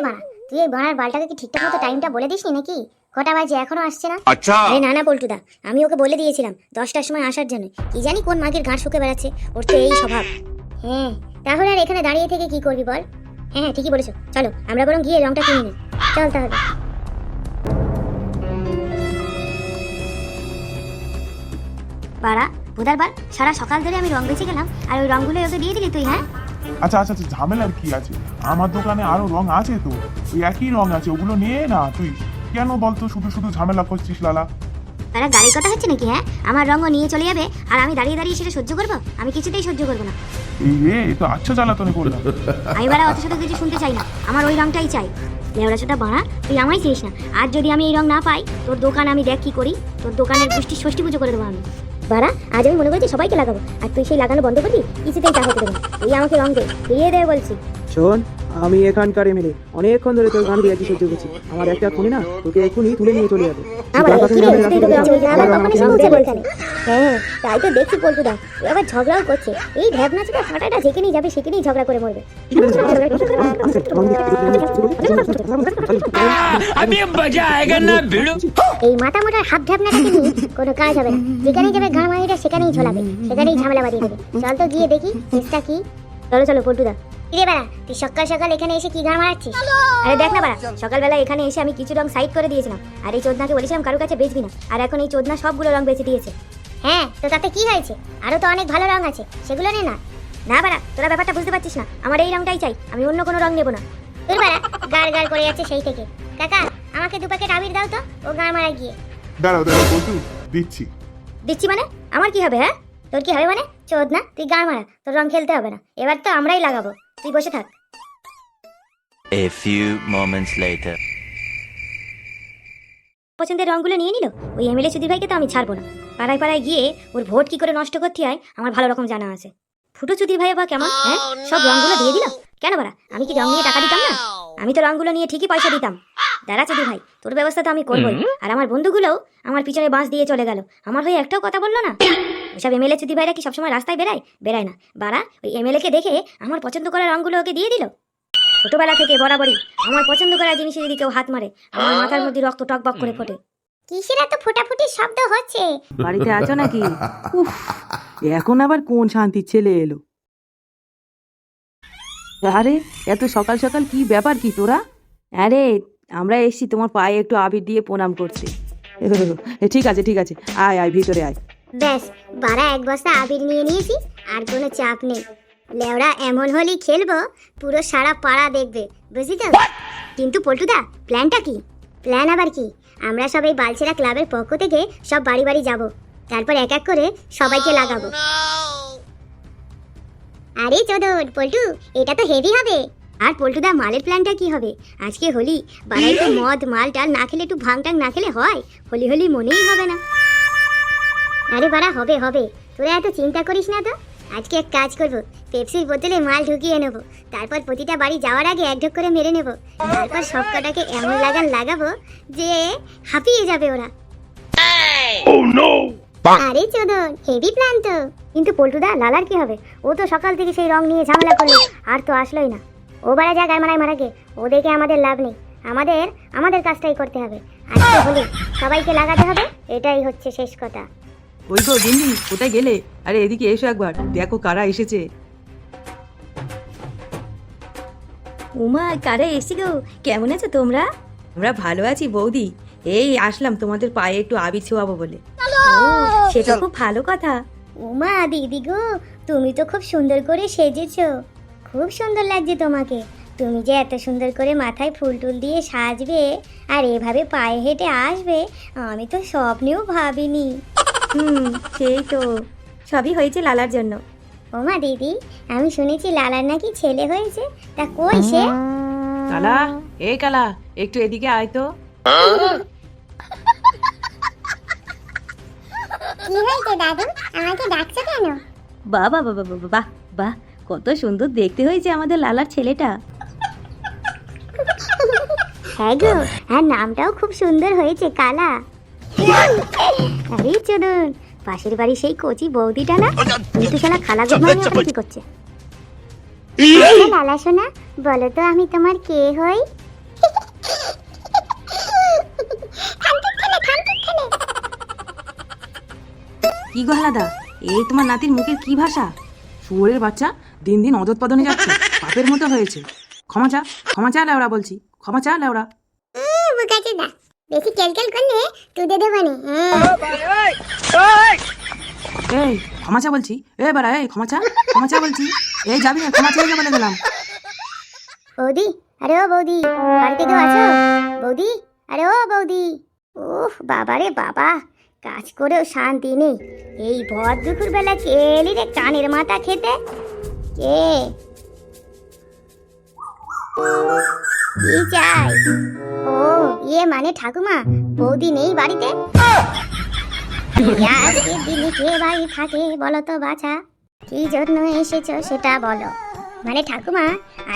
রে বাড়া তুই এই বাড়ার বালটাকে কি ঠিকঠাক মতো টাইমটা বলে দিস নাকি? কটা বাজে এখনও আসছে না? আচ্ছা। আরে না না পল্টুদা আমি ওকে বলে দিয়েছিলাম দশটার সময় আসার জন্য। কি জানি কোন মাগের ঘাট শুকে বেড়াচ্ছে ওর তো এই স্বভাব। হ্যাঁ তাহলে আর এখানে দাঁড়িয়ে থেকে কি করবি বল? হ্যাঁ হ্যাঁ ঠিকই বলেছ। চলো আমরা বরং গিয়ে রংটা কিনে নিই। চল তাহলে। বাড়া বুধার সারা সকাল ধরে আমি রং বেঁচে গেলাম আর ওই রংগুলো ওকে দিয়ে দিলি তুই হ্যাঁ? আচ্ছা আচ্ছা আচ্ছা ঝামেলার কি আছে? আমার দোকানে আরও রং আছে তো। ওই একই রং আছে ওগুলো নিয়ে না তুই কেন বলতো শুধু শুধু ঝামেলা করছিস লালা? তারা গাড়ির কথা হচ্ছে নাকি হ্যাঁ? আমার রঙও নিয়ে চলে যাবে আর আমি দাঁড়িয়ে দাঁড়িয়ে সেটা সহ্য করব? আমি কিছুতেই সহ্য করব না। এই রে এ তো আচ্ছা জ্বালাতনে করলাম। আমি বারা অত শত কিছু শুনতে চাই না আমার ওই রংটাই চাই। লেওড়া ছোটা বাড়া তুই আমায় চিনিস না। আর যদি আমি এই রং না পাই তোর দোকান আমি দেখ কি করি? তোর দোকানের গোষ্ঠী ষষ্ঠী পুজো করে দেবো আমি। বাড়া আজ আমি মনে করছি সবাইকে লাগাবো আর তুই সেই লাগানো বন্ধ করবি কিছুতেই তা হতে দেবে তুই আমাকে রং দে দিয়ে দে বলছি শোন আমি এখানকার এমএলএ অনেকক্ষণ ধরে তোর গান দিয়ে আছি সহ্য করছি আমার একটা ফোনে না তোকে এখনই তুলে নিয়ে চলে যাবে হ্যাঁ তাই তো দেখছি দা এবার ঝগড়াও করছে এই ভাবনা ছেলে ফাটাটা ঝেকে নিয়ে যাবে সেখানেই ঝগড়া করে মরবে আমি বাজা আয়েগা না ভিড়ু এই মাথা মোটার হাত ঢ্যাপনাটাকে নিয়ে কোনো কাজ হবে না। যেখানেই যাবে ঘাড় মারিটা সেখানেই ঝোলাবে, সেখানেই ঝামেলা বাড়িয়ে দেবে। চল তো গিয়ে দেখি কেসটা কি। চলো চলো, পল্টুদা। কিরে বেড়া, তুই সকাল সকাল এখানে এসে কি ঘাড় মারাচ্ছিস আরে দেখ না বেড়া, সকালবেলা এখানে এসে আমি কিছু রং সাইড করে দিয়েছিলাম। আর এই চোদনাকে বলেছিলাম কারোর কাছে বেচবি না। আর এখন এই চোদনা সবগুলো রং বেচে দিয়েছে। হ্যাঁ তো তাতে কি হয়েছে? আরও তো অনেক ভালো রং আছে, সেগুলো নে না। না বাড়া, তোরা ব্যাপারটা বুঝতে পারছিস না। আমার এই রংটাই চাই, আমি অন্য কোনো রং নেব না। তোর বাড়া, গাড় গাড় করে যাচ্ছে সেই থেকে। কাকা আমাকে দু প্যাকেট আবির দাও তো ও গাড় মারা গিয়ে। দাঁড়াও দাঁড়াও বলতু দিচ্ছি। দিচ্ছি মানে? আমার কি হবে হ্যাঁ? তোর কি হবে মানে? চোদ না? তুই গান মারা তোর রং খেলতে হবে না। এবার তো আমরাই লাগাবো। তুই বসে থাক। A few moments later. পছন্দের রংগুলো নিয়ে নিল? ওই এমএলএ সুধীর ভাইকে তো আমি ছাড়বো না। পাড়ায় পাড়ায় গিয়ে ওর ভোট কি করে নষ্ট করতে হয় আমার ভালো রকম জানা আছে। ফুটো সুধীর ভাই বা কেমন হ্যাঁ? সব রংগুলো দিয়ে দিল? কেন বাড়া? আমি কি রং নিয়ে টাকা দিতাম না? আমি তো রংগুলো নিয়ে ঠিকই পয়সা দিতাম। দাঁড়া সুধীর ভাই তোর ব্যবস্থা তো আমি করবোই। আর আমার বন্ধুগুলোও আমার পিছনে বাঁশ দিয়ে চলে গেল। আমার হয়ে একটাও কথা বলল না? ওইসব এমএলএ সুধীর ভাইরা কি সবসময় রাস্তায় বেড়ায়? বেড়ায় না। বাড়া ওই এমএলএ কে দেখে আমার পছন্দ করা রঙগুলো ওকে দিয়ে দিল? ছোটবেলা থেকে বরাবরই আমার পছন্দ করা জিনিসে যদি কেউ হাত মারে। আমার মাথার মধ্যে রক্ত টকবক করে ফোটে। কিসের এত ফোটাফুটি শব্দ হচ্ছে? বাড়িতে আছো নাকি? উফ, এখন আবার কোন শান্তির ছেলে এলো? আরে এত সকাল সকাল কি ব্যাপার কি তোরা? আরে আমরা এসছি তোমার পায়ে একটু আবির দিয়ে প্রণাম করতে। ঠিক আছে ঠিক আছে আয় আয় ভিতরে আয়। ব্যাস বারা এক বস্তা আবির নিয়ে নিয়েছি আর কোনো চাপ নেই। লেওড়া এমন হলেই খেলব পুরো সারা পাড়া দেখবে বুঝলি তো? কিন্তু পল্টুদা প্ল্যানটা কি? প্ল্যান আবার কি? আমরা সবাই বালছেরা ক্লাবের পক্ষ থেকে সব বাড়ি বাড়ি যাব। তারপর এক এক করে সবাইকে লাগাবো। আরে চোদন, পল্টু, এটা তো হেভি হবে। আর পল্টুদা, মালের প্ল্যানটা কি হবে? আজকে হোলি বাড়াই তো মদ, মাল টাল না খেলে একটু ভাং টাং না খেলে হয়? হোলি হোলি মনেই হবে না। আরে বাড়া, হবে হবে। তোরা এত চিন্তা করিস না তো। আজকে এক কাজ করব, পেপসির বোতলে মাল ঢুকিয়ে নেব। তারপর প্রতিটা বাড়ি যাওয়ার আগে এক ঢোক করে মেরে নেব। তারপর সব কটাকে এমন লাগান লাগাবো যে হাঁপিয়ে যাবে ওরা। আরে চোদন হেভি প্ল্যান তো। কিন্তু পল্টুদা লালার কি হবে? ও তো সকাল থেকে সেই রং নিয়ে ঝামেলা করল আর তো আসলোই না। ও বারা যা গায়ে মারায় মারাকে ও দেখে আমাদের লাভ নেই। আমাদের আমাদের কাজটাই করতে হবে। আজকে হলে সবাইকে লাগাতে হবে এটাই হচ্ছে শেষ কথা। ওই গো বন্ধু কোথায় গেলে? আরে এদিকে এসো একবার দেখো কারা এসেছে। উমা কারে এসি গো? কেমন আছো তোমরা? আমরা ভালো আছি বৌদি। এই আসলাম তোমাদের পায়ে একটু আবির ছোঁয়াবো বলে। সেটা খুব ভালো কথা। উমা দিদি গো তুমি তো খুব সুন্দর করে সেজেছো। খুব সুন্দর লাগছে তোমাকে। তুমি যে এত সুন্দর করে মাথায় ফুল টুল দিয়ে সাজবে আর এভাবে পায়ে হেঁটে আসবে আমি তো স্বপ্নেও ভাবিনি। হুম সেই তো। সবই হয়েছে লালার জন্য। ওমা দিদি আমি শুনেছি লালার নাকি ছেলে হয়েছে। তা কই সে? কালা এই কালা একটু এদিকে আয় তো। কি হয়েছে দাদু আমাকে ডাকছো কেন? বাহ বাহ বাহ বাহ বাহ বাহ কত সুন্দর দেখতে হয়েছে আমাদের লালার ছেলেটা। হ্যাঁ গো আর নামটাও খুব সুন্দর হয়েছে কালা। আরে চলুন পাশের বাড়ি সেই কচি বৌদিটা না কিন্তু শালা খালা গোমানি কি করছে? আচ্ছা, লালা সোনা বলো তো আমি তোমার কে হই? কি গো হালাদা? এই তোমার নাতির মুখের কি ভাষা? শুয়োরের বাচ্চা দিন দিন অধৎপদনে যাচ্ছে পাপের মতো হয়েছে। ক্ষমা চা ক্ষমা চা লেওড়া বলছি। ক্ষমা চা লেওড়া। বেশি কেলকেল করলে তুদে দেবানি এই ক্ষমা চা বলছি। এ বাড়া এই ক্ষমা চা ক্ষমা চা বলছি। এই যাবি না ক্ষমা চাই বলে গেলাম। বৌদি আরে ও বৌদি বাড়িতে কেউ আছো? বৌদি আরে ও বৌদি। উফ বাবা রে বাবা। কাজ করেও শান্তি নেই। এই ভর দুপুর বেলা কে এলি রে কানের মাথা খেতে। কে? কি চাই? ও ইয়ে মানে ঠাকুমা, বৌদি নেই বাড়িতে? আজকের কে বাড়ি থাকে বলো তো বাছা? কি জন্য এসেছ সেটা বলো। মানে ঠাকুমা,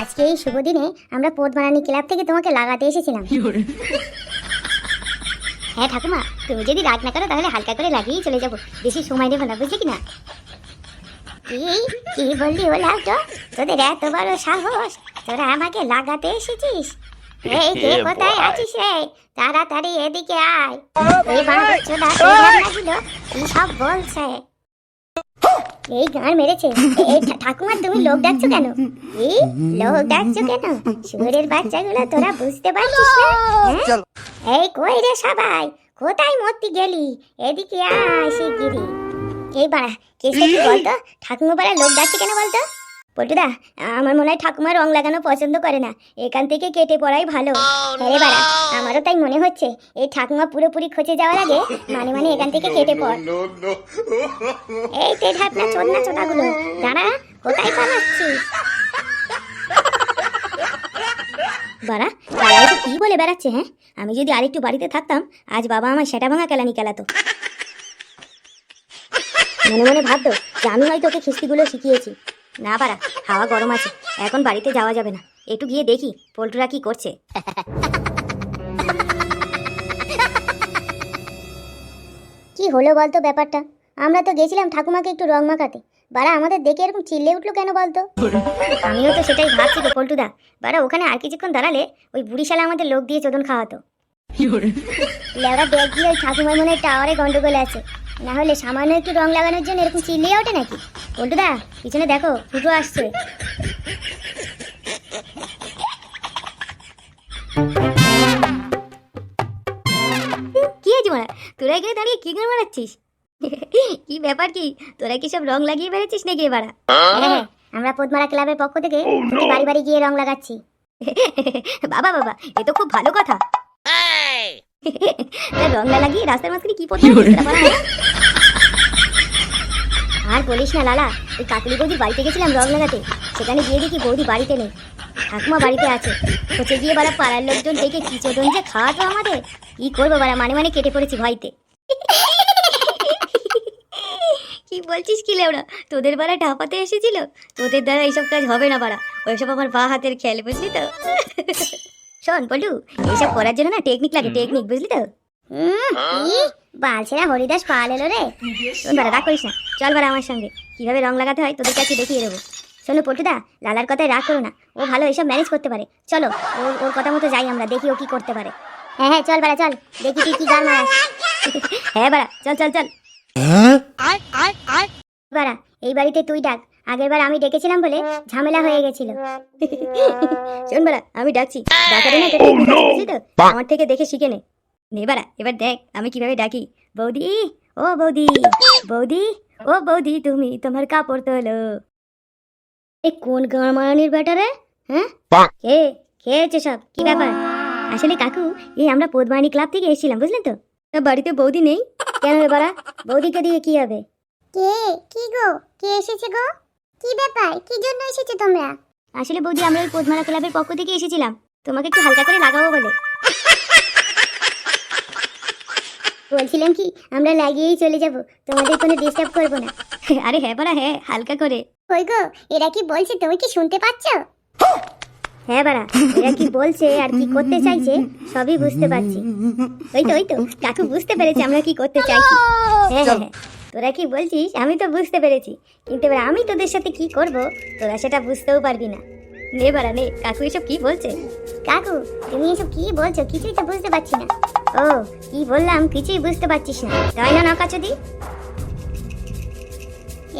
আজকে এই শুভ দিনে আমরা পোদমারানি ক্লাব থেকে তোমাকে লাগাতে এসেছিলাম। হ্যাঁ ঠাকুমা তুমি যদি রাগ না করো তাহলে হালকা করে লাগিয়েই চলে যাব। বেশি সময় নেব না বুঝলি কি না কি কি বললি ও তো? তোদের এত বড় সাহস তোরা আমাকে লাগাতে এসেছিস? এই কে কোথায় আছিস রে? তাড়াতাড়ি এদিকে আয়। এই বাংলা চোদা কি সব বলছে? এই গান মেরেছে। এই ঠাকুমা তুমি লোক ডাকছো কেন? এই লোক ডাকছো কেন? সুরের বাচ্চাগুলো তোরা বুঝতে পারছিস না? হ্যাঁ? এই কই রে সবাই? কোথায় মরতে গেলি? এদিকে আয় শিগগিরি এই বাড়া কেসটা কি বলতো? ঠাকুমা পাড়া লোক ডাকছে কেন বলতো? পল্টুদা আমার মনে হয় ঠাকুমা রং লাগানো পছন্দ করে না। এখান থেকে কেটে পড়াই ভালো। হ্যাঁ বাড়া আমারও তাই মনে হচ্ছে। এই ঠাকুমা পুরোপুরি খচে যাওয়ার আগে মানে মানে এখান থেকে কেটে পড়। এই তে ঢাকনা চোদনা চোদাগুলো দাঁড়া কোথায় পালাচ্ছিস? বাড়া তারা এসে কি বলে বেড়াচ্ছে হ্যাঁ? আমি যদি আরেকটু বাড়িতে থাকতাম আজ বাবা আমার সেটা ভাঙা কেলানি কেলাতো। মনে মনে ভাবতো যে আমি হয়তো ওকে খিস্তিগুলো শিখিয়েছি। না পারা হাওয়া গরম আছে। এখন বাড়িতে যাওয়া যাবে না। একটু গিয়ে দেখি পোল্টুরা কি করছে। কি হলো বলতো ব্যাপারটা? আমরা তো গেছিলাম ঠাকুমাকে একটু রং মাখাতে। বারা আমাদের দেখে এরকম চিল্লে উঠল কেন বলতো? আমিও তো সেটাই ভাবছি তো পল্টুদা। বাড়া ওখানে আর কিছুক্ষণ দাঁড়ালে ওই বুড়িশালা আমাদের লোক দিয়ে চোদন খাওয়াতো। লেওরা দেখ গিয়ে ওই ঠাকুমার মনে হয় টাওয়ারে গন্ডগোল আছে। না হলে সামান্য একটু রং লাগানোর জন্য এরকম চিল্লিয়ে ওঠে নাকি? বলতো দা পিছনে দেখো ফুটো আসছে। কি আছে মারা? তোরা এখানে দাঁড়িয়ে কি করে মারাচ্ছিস? কি ব্যাপার কি? তোরা কি সব রং লাগিয়ে বেড়েছিস নাকি এবার? হ্যাঁ। আমরা পদ্মারা ক্লাবের পক্ষ থেকে বাড়ি বাড়ি গিয়ে রং লাগাচ্ছি। বাবা বাবা এ তো খুব ভালো কথা। রং না লাগিয়ে রাস্তার মাঝখানে কি পড়তে আর বলিস না লালা ওই কাকলি বৌদির বাড়িতে গেছিলাম রং লাগাতে। সেখানে গিয়ে দেখি বৌদি বাড়িতে নেই। ঠাকুমা বাড়িতে আছে। হচ্ছে গিয়ে বারা পাড়ার লোকজন দেখে কি চোদন যে খাওয়াতো আমাদের। কি করব বারা মানে মানে কেটে পড়েছি ভয়তে। কি বলছিস কি লেওড়া? তোদের বাড়া ঢাপাতে এসেছিল? তোদের দ্বারা এইসব কাজ হবে না বাড়া। ওইসব আমার বা হাতের খেয়াল বুঝলি তো? শোন পল্টু এইসব করার জন্য না টেকনিক লাগে টেকনিক বুঝলি তো? হুম বালছেরা হরিদাস পাল এলো রে। শোন বাড়া রাগ করিস না। চল বাড়া আমার সঙ্গে। কীভাবে রং লাগাতে হয় তোদের কাছে দেখিয়ে দেবো। শোনো পল্টুদা লালার কথায় রাগ করো না। ও ভালো এইসব ম্যানেজ করতে পারে। চলো ওর ওর কথা মতো যাই আমরা দেখি ও কি করতে পারে। হ্যাঁ হ্যাঁ চল বেড়া চল। দেখি তুই কি গান মারাস। হ্যাঁ বাড়া চল চল চল। বাড়া এই বাড়িতে তুই ডাক। আগের বার আমি ডেকেছিলাম বলে ঝামেলা হয়ে গেছিল। শোন বাড়া আমি ডাকছি। ডাকাতে না তো? আমার থেকে দেখে শিখে নে। নে বাড়া এবার দেখ আমি কীভাবে ডাকি। বৌদি ও বৌদি বৌদি ও বৌদি তুমি তোমার কাপড় তোলো। এ কোন গাঁ মারানির ব্যাটারে হ্যাঁ? কে? খেয়েছে সব? কি ব্যাপার? আসলে কাকু এই আমরা পদ্মানি ক্লাব থেকে এসেছিলাম বুঝলেন তো? তা বাড়িতে বৌদি নেই? কেন রে বাড়া? বৌদিকে দিয়ে কি হবে? কে? কি গো? কে এসেছে গো? কি ব্যাপার? কি জন্য এসেছে তোমরা? আসলে বৌদি আমরা ওই পদ্মারা ক্লাবের পক্ষ থেকে এসেছিলাম। তোমাকে একটু হালকা করে লাগাবো বলে। বলছিলাম কি আমরা লাগিয়েই চলে যাব। তোমাদের কোনো ডিস্টার্ব করব না। আরে হ্যাঁ বাড়া হ্যাঁ হালকা করে। কই গো এরা কি বলছে তুমি কি শুনতে পাচ্ছ? হ্যাঁ বাড়া এরা কি বলছে আর কি করতে চাইছে সবই বুঝতে পারছি। ওই তো ওই তো কাকু বুঝতে পেরেছে আমরা কি করতে চাইছি। হ্যাঁ হ্যাঁ হ্যাঁ। তোরা কি বলছিস? আমি তো বুঝতে পেরেছি। কিন্তু এবার আমি তোদের সাথে কি করব? তোরা সেটা বুঝতেও পারবি না। নে বাড়া নে। কাকু এসব কি বলছে? কাকু তুমি এসব কি বলছো? কিছুই তো বুঝতে পারছি না। ও কি বললাম? কিছুই বুঝতে পারছিস না। তাই না নকাচুদি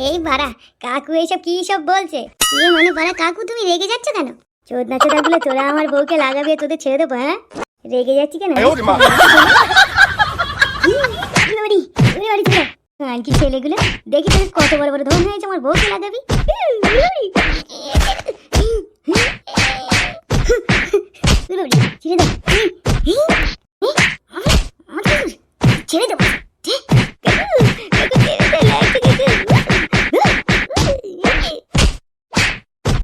এই বাড়া কাকু এসব কি সব বলছে? এ মনে পড়া কাকু তুমি রেগে যাচ্ছ কেন? চোদনা গুলো তোরা আমার বউকে লাগাবে তোদের ছেড়ে দেবো হ্যাঁ? রেগে যাচ্ছি কেন? হ্যাঁ, কি ছেলেগুলো, দেখি তুমি কত বড় বড় ধন হয়েছে, আমার বউকে লাগাবি। ছেড়ে দাও। ছেড়ে দেবো